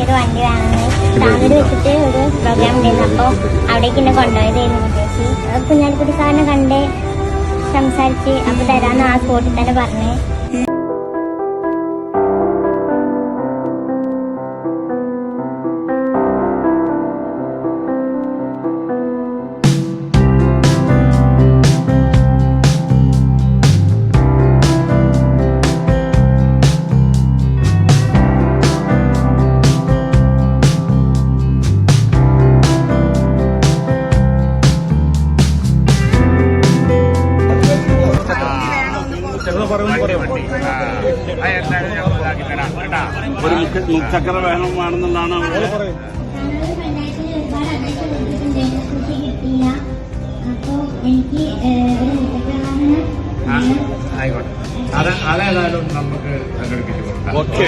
എനിക്കൊരു വണ്ടി വേണമെന്ന് താനൂര് വെച്ചിട്ട് ഒരു പ്രോഗ്രാം ഉണ്ടായിരുന്നു. അപ്പോൾ അവിടേക്ക് എന്നെ കൊണ്ടുപോയതായിരുന്നു മുത്തശ്ശി. കുഞ്ഞാലിക്കുട്ടി സാറിനെ കണ്ടേ സംസാരിച്ച് അപ്പോൾ തരാമെന്ന് ആ സ്പോട്ടിൽ തന്നെ പറഞ്ഞേ. എനിക്ക് മുച്ചക്ര വേണം മുത്തക്രവാഹനം ആയിക്കോട്ടെ. അത് അതേതായാലും നമുക്ക് സംഘടിപ്പിച്ചു കൊടുക്കാം. ഓക്കെ.